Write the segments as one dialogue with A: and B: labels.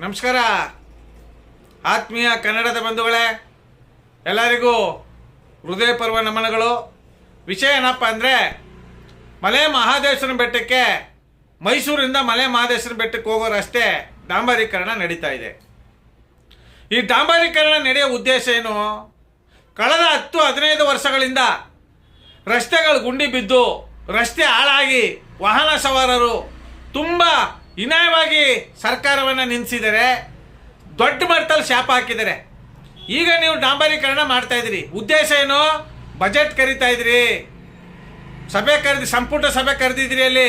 A: ನಮಸ್ಕಾರ. ಆತ್ಮೀಯ ಕನ್ನಡದ ಬಂಧುಗಳೇ, ಎಲ್ಲರಿಗೂ ಹೃದಯ ಪರ್ವ ನಮನಗಳು. ವಿಷಯ ಏನಪ್ಪ ಅಂದರೆ, ಮಲೆ ಮಹಾದೇಶ್ವರನ ಬೆಟ್ಟಕ್ಕೆ, ಮೈಸೂರಿಂದ ಮಲೆ ಮಹಾದೇಶ್ವರನ ಬೆಟ್ಟಕ್ಕೆ ಹೋಗೋ ರಸ್ತೆ ಡಾಂಬರೀಕರಣ ನಡೀತಾ ಇದೆ. ಈ ಡಾಂಬರೀಕರಣ ನಡೆಯೋ ಉದ್ದೇಶ ಏನು? ಕಳೆದ ಹತ್ತು ಹದಿನೈದು ವರ್ಷಗಳಿಂದ ರಸ್ತೆಗಳು ಗುಂಡಿ ಬಿದ್ದು, ರಸ್ತೆ ಹಾಳಾಗಿ ವಾಹನ ಸವಾರರು ತುಂಬ ಹೀನಾಯವಾಗಿ ಸರ್ಕಾರವನ್ನು ನಿಲ್ಲಿಸಿದ್ದಾರೆ ದೊಡ್ಡ ಮಟ್ಟದಲ್ಲಿ ಶಾಪ ಹಾಕಿದ್ದಾರೆ ಈಗ ನೀವು ಡಾಂಬರೀಕರಣ ಮಾಡ್ತಾ ಇದ್ದೀರಿ. ಉದ್ದೇಶ ಏನು? ಬಜೆಟ್ ಕರಿತಾ ಇದ್ದೀರಿ. ಸಭೆ ಕರೆದು, ಸಂಪುಟ ಸಭೆ ಕರೆದಿದ್ದೀರಿ ಅಲ್ಲಿ.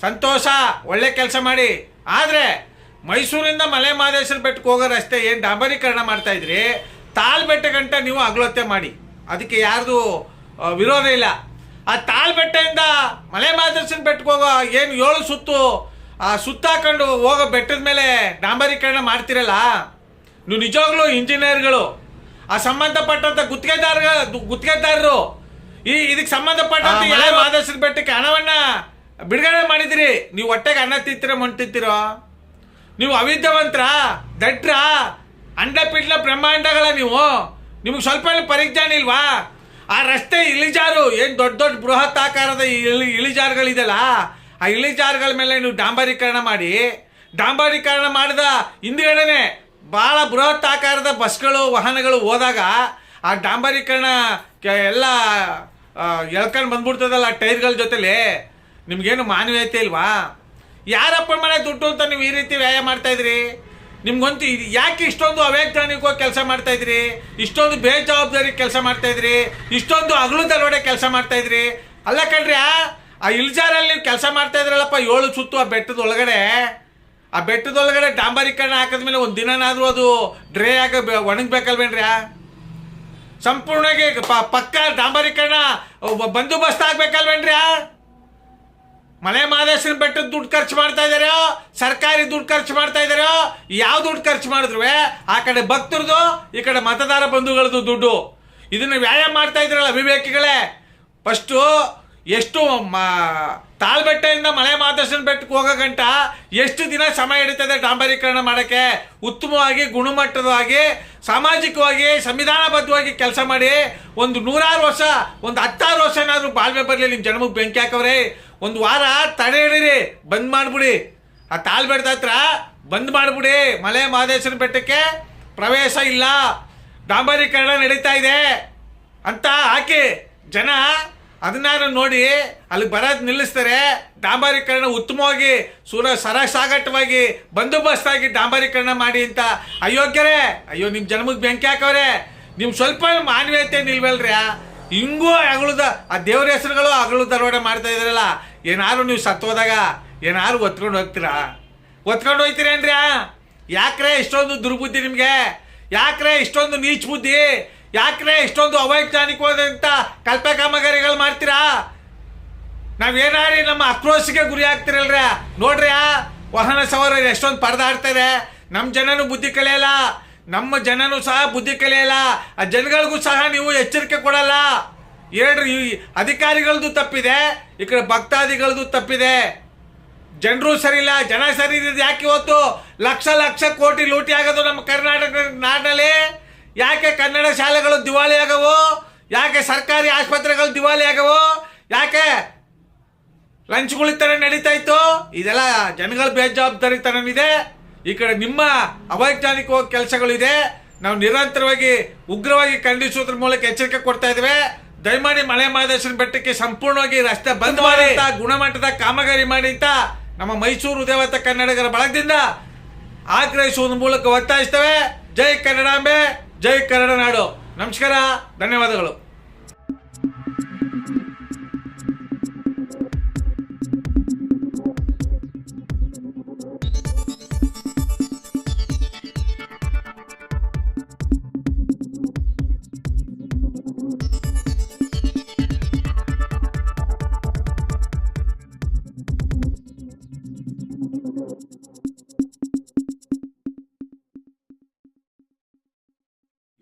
A: ಸಂತೋಷ, ಒಳ್ಳೆ ಕೆಲಸ ಮಾಡಿ. ಆದರೆ ಮೈಸೂರಿಂದ ಮಲೆ ಮಹದೇಶ್ವರ ಬೆಟ್ಟಕ್ಕೆ ಹೋಗೋ ರಸ್ತೆ ಏನು ಡಾಂಬರೀಕರಣ ಮಾಡ್ತಾ ಇದ್ರಿ ತಾಳ್ಬೆಟ್ಟ ಗಂಟ ನೀವು ಅಗಲೊತ್ತೆ ಮಾಡಿ. ಅದಕ್ಕೆ ಯಾರ್ದು ವಿರೋಧ ಇಲ್ಲ. ಆ ತಾಳ್ಬೆಟ್ಟೆಯಿಂದ ಮಲೆ ಮಹದೇಶ್ವರ ಬೆಟ್ಟಕ್ಕೆ ಹೋಗೋ ಏನು ಏಳು ಸುತ್ತು ಆ ಸುತ್ತಾಕೊಂಡು ಹೋಗೋ ಬೆಟ್ಟದ ಮೇಲೆ ಡಾಂಬರೀಕರಣ ಮಾಡ್ತಿರಲ್ಲ? ನೀವು ನಿಜವಾಗ್ಲೂ ಇಂಜಿನಿಯರ್ಗಳು ಆ ಸಂಬಂಧಪಟ್ಟಂತ ಗುತ್ತಿಗೆದಾರ ಗುತ್ತಿಗೆದಾರರು ಈ ಇದಕ್ಕೆ ಸಂಬಂಧಪಟ್ಟಂತ ಯಾವ
B: ಮಲೆ-
A: ಬೆಟ್ಟಕ್ಕೆ ಹಣವನ್ನ ಬಿಡುಗಡೆ ಮಾಡಿದಿರಿ. ನೀವು ಹೊಟ್ಟೆಗೆ ಅನ್ನ ತಿಂತೀರ ತಿಂತೀರೋ ನೀವು ಅವಿದ್ಯಾವಂತರ ದಡ್ರ ಅಂಡ ಪಿಡ್ಲ ಬ್ರಹ್ಮಾಂಡಗಳ ನೀವು? ನಿಮಗೆ ಸ್ವಲ್ಪ ಪರಿಜ್ಞಾನ ಇಲ್ವಾ? ಆ ರಸ್ತೆ ಇಳಿಜಾರು ಏನು ದೊಡ್ಡ ದೊಡ್ಡ ಬೃಹತ್ ಆಕಾರದ ಇಳಿ ಇಳಿಜಾರುಗಳಿದೆಯಲ್ಲ ಆ ಇಳಿಜಾರುಗಳ ಮೇಲೆ ನೀವು ಡಾಂಬರೀಕರಣ ಮಾಡಿ, ಡಾಂಬರೀಕರಣ ಮಾಡಿದ ಹಿಂದುಗಡೆನೆ ಭಾಳ ಬೃಹತ್ ಆಕಾರದ ಬಸ್ಗಳು, ವಾಹನಗಳು ಹೋದಾಗ ಆ ಡಾಂಬರೀಕರಣ ಎಲ್ಲ ಎಳ್ಕೊಂಡು ಬಂದ್ಬಿಡ್ತದಲ್ಲ ಟೈರ್ಗಳ ಜೊತೆಲಿ? ನಿಮಗೇನು ಮಾನವೀಯತೆ ಇಲ್ವಾ? ಯಾರಪ್ಪ ಮನೆ ದುಡ್ಡು ಅಂತ ನೀವು ಈ ರೀತಿ ವ್ಯಯ ಮಾಡ್ತಾ ಇದ್ರಿ? ನಿಮ್ಗಂತೂ ಇದು ಯಾಕೆ ಇಷ್ಟೊಂದು ಅವೈಜ್ಞಾನಿಕವಾಗಿ ಕೆಲಸ ಮಾಡ್ತಾ ಇದ್ರಿ? ಇಷ್ಟೊಂದು ಬೇಜವಾಬ್ದಾರಿ ಕೆಲಸ ಮಾಡ್ತಾ ಇದ್ರಿ? ಇಷ್ಟೊಂದು ಅಗಲು ದರೋಡೆ ಕೆಲಸ ಮಾಡ್ತಾ ಇದ್ರಿ? ಅಲ್ಲ ಕಣ್ರಿ ಆ ಇಲ್ಜಾರಲ್ಲಿ ನೀವು ಕೆಲಸ ಮಾಡ್ತಾ ಇದ್ರಲ್ಲಪ್ಪ, ಏಳು ಸುತ್ತು ಆ ಬೆಟ್ಟದ ಒಳಗಡೆ ಆ ಬೆಟ್ಟದ ಒಳಗಡೆ ಡಾಂಬರೀಕರಣ ಹಾಕಿದ್ಮೇಲೆ ಒಂದು ದಿನನಾದರೂ ಅದು ಡ್ರೇ ಆಗ ಒಣಗಬೇಕಲ್ವೇನ್ರಿ? ಸಂಪೂರ್ಣವಾಗಿ ಪ- ಪಕ್ಕ ಡಾಂಬರೀಕರಣ ಬಂದೋಬಸ್ತ್ ಆಗಬೇಕಲ್ವೇನ್ರಿ? ಮಲೆ ಮಾದೇಶ್ವರ ಬೆಟ್ಟದ ದುಡ್ಡು ಖರ್ಚು ಮಾಡ್ತಾ ಇದಾರೋ, ಸರ್ಕಾರಿ ದುಡ್ಡು ಖರ್ಚು ಮಾಡ್ತಾ ಇದಾರೋ, ಯಾವ ದುಡ್ಡು ಖರ್ಚು ಮಾಡಿದ್ರು ಆ ಕಡೆ ಭಕ್ತರದು, ಈ ಕಡೆ ಮತದಾರ ಬಂಧುಗಳದ್ದು ದುಡ್ಡು ಇದನ್ನ ವ್ಯಾಯಾಮ ಮಾಡ್ತಾ ಇದ್ರಲ್ಲ ವಿವೇಕಿಗಳೇ ಫಸ್ಟು ಎಷ್ಟು ಮಾ, ತಾಳ್ಬೆಟ್ಟೆಯಿಂದ ಮಳೆ ಮಾದೇಶನ ಬೆಟ್ಟಕ್ಕೆ ಹೋಗೋ ಗಂಟ ಎಷ್ಟು ದಿನ ಸಮಯ ಹಿಡಿತದೆ ಡಾಂಬರೀಕರಣ ಮಾಡೋಕ್ಕೆ? ಉತ್ತಮವಾಗಿ ಗುಣಮಟ್ಟದವಾಗಿ ಸಾಮಾಜಿಕವಾಗಿ, ಸಂವಿಧಾನಬದ್ಧವಾಗಿ ಕೆಲಸ ಮಾಡಿ ಒಂದು ನೂರಾರು ವರ್ಷ, ಒಂದು ಹತ್ತಾರು ವರ್ಷ ಏನಾದರೂ ಬಾಳ್ವೆ ಬರಲಿ, ನಿಮ್ಮ ಜನ್ಮಕ್ಕೆ ಬೆಂಕಿ ಹಾಕವ್ರೆ. ಒಂದು ವಾರ ತಡೆ ಹಿಡೀರಿ, ಬಂದ್ ಮಾಡಿಬಿಡಿ. ಆ ತಾಳ್ಬೆಟ್ಟದ ಹತ್ರ ಬಂದ್ ಮಾಡಿಬಿಡಿ. ಮಲೆ ಮಾದೇಶನ ಬೆಟ್ಟಕ್ಕೆ ಪ್ರವೇಶ ಇಲ್ಲ. ಡಾಂಬರೀಕರಣ ನಡೀತಾ ಇದೆ ಅಂತ ಹಾಕಿ ಜನ ಅದನ್ನಾರು ನೋಡಿ ಅಲ್ಲಿ ಬರೋದು ನಿಲ್ಲಿಸ್ತಾರೆ. ಡಾಂಬಾರೀಕರಣ ಉತ್ತಮವಾಗಿ ಸುರ ಸರಸಾಗಟ್ಟವಾಗಿ ಬಂದೋಬಸ್ತಾಗಿ ಡಾಂಬಾರೀಕರಣ ಮಾಡಿ ಅಂತ. ಅಯೋಗ್ಯರೇ, ಅಯ್ಯೋ ನಿಮ್ಮ ಜನ್ಮಕ್ಕೆ ಬೆಂಕಿ ಹಾಕವ್ರೆ. ನಿಮ್ಮ ಸ್ವಲ್ಪ ಮಾನವೀಯತೆ ನಿಲ್ವಲ್ರಿ ಹಿಂಗೂ ಅಗಳದ ಆ ದೇವ್ರ ಹೆಸರುಗಳು ಅಗಳು ದರೋಡೆ ಮಾಡ್ತಾ ಇದ್ರಲ್ಲ. ಏನಾದ್ರು ನೀವು ಸತ್ತೋದಾಗ, ಏನಾದ್ರು ಒತ್ಕೊಂಡು ಹೋಗ್ತೀರಾ? ಒತ್ಕೊಂಡು ಹೋಗ್ತೀರೇನ್ರಿ ಯಾಕ್ರೆ ಇಷ್ಟೊಂದು ದುರ್ಬುದ್ಧಿ ನಿಮಗೆ? ಯಾಕ್ರೆ ಇಷ್ಟೊಂದು ನೀಚ್ ಬುದ್ಧಿ? ಯಾಕ್ರೆ ಇಷ್ಟೊಂದು ಅವೈಜ್ಞಾನಿಕವಾದಂಥ ಕಲ್ಪೆ ಕಾಮಗಾರಿಗಳು ಮಾಡ್ತೀರಾ? ನಾವೇನಾರಿ ನಮ್ಮ ಆಕ್ರೋಶಕ್ಕೆ ಗುರಿ ಆಗ್ತಿರಲ್ರ? ನೋಡ್ರಿ ವಾಹನ ಸವಾರರು ಎಷ್ಟೊಂದು ಪರದಾಡ್ತಾರೆ ನಮ್ಮ ಜನನು ಬುದ್ಧಿ ಕಲಿಯಲ್ಲ. ನಮ್ಮ ಜನನು ಸಹ ಬುದ್ಧಿ ಕಲಿಯಲ್ಲ. ಆ ಜನಗಳಿಗೂ ಸಹ ನೀವು ಎಚ್ಚರಿಕೆ ಕೊಡಲ್ಲ. ಹೇಳ್ರಿ ಅಧಿಕಾರಿಗಳದ್ದು ತಪ್ಪಿದೆ, ಈ ಕಡೆ ಭಕ್ತಾದಿಗಳದ್ದು ತಪ್ಪಿದೆ. ಜನರು ಸರಿ ಇಲ್ಲ, ಜನ ಸರಿ ಯಾಕೆ ಇವತ್ತು ಲಕ್ಷ ಲಕ್ಷ ಕೋಟಿ ಲೂಟಿ ಆಗೋದು ನಮ್ಮ ಕರ್ನಾಟಕ ನಾಡಿನಲ್ಲಿ? ಯಾಕೆ ಕನ್ನಡ ಶಾಲೆಗಳು ದಿವಾಳಿ ಆಗವು ಯಾಕೆ ಸರ್ಕಾರಿ ಆಸ್ಪತ್ರೆಗಳು ದಿವಾಳಿ ಆಗವು ಯಾಕೆ ಲಂಚ್ಗಳು ಈ ಥರ ನಡೀತಾ ಇತ್ತು? ಇದೆಲ್ಲ ಜನಗಳ ಬೇಜವಾಬ್ದಾರಿತನವಿದೆ ಈ ಕಡೆ ನಿಮ್ಮ ಅವೈಜ್ಞಾನಿಕ ಕೆಲಸಗಳಿದೆ. ನಾವು ನಿರಂತರವಾಗಿ ಉಗ್ರವಾಗಿ ಖಂಡಿಸುವುದ್ರ ಮೂಲಕ ಎಚ್ಚರಿಕೆ ಕೊಡ್ತಾ ಇದ್ದೇವೆ. ದಯಮಾಡಿ ಮಲೆ ಮಹದೇಶ್ವರ ಬೆಟ್ಟಕ್ಕೆ ಸಂಪೂರ್ಣವಾಗಿ ರಸ್ತೆ ಬಂದ್ ಮಾಡಿ ಗುಣಮಟ್ಟದ ಕಾಮಗಾರಿ ಮಾಡಿ ಅಂತ ನಮ್ಮ ಮೈಸೂರು ದೇವತ ಕನ್ನಡಿಗರ ಬಳಗದಿಂದ ಆಗ್ರಹಿಸುವುದ್ರ ಮೂಲಕ ಒತ್ತಾಯಿಸ್ತೇವೆ. ಜೈ ಕನ್ನಡಾಂಬೆ ಜೈ ಕನ್ನಡ ನಾಡು. ನಮಸ್ಕಾರ ಧನ್ಯವಾದಗಳು.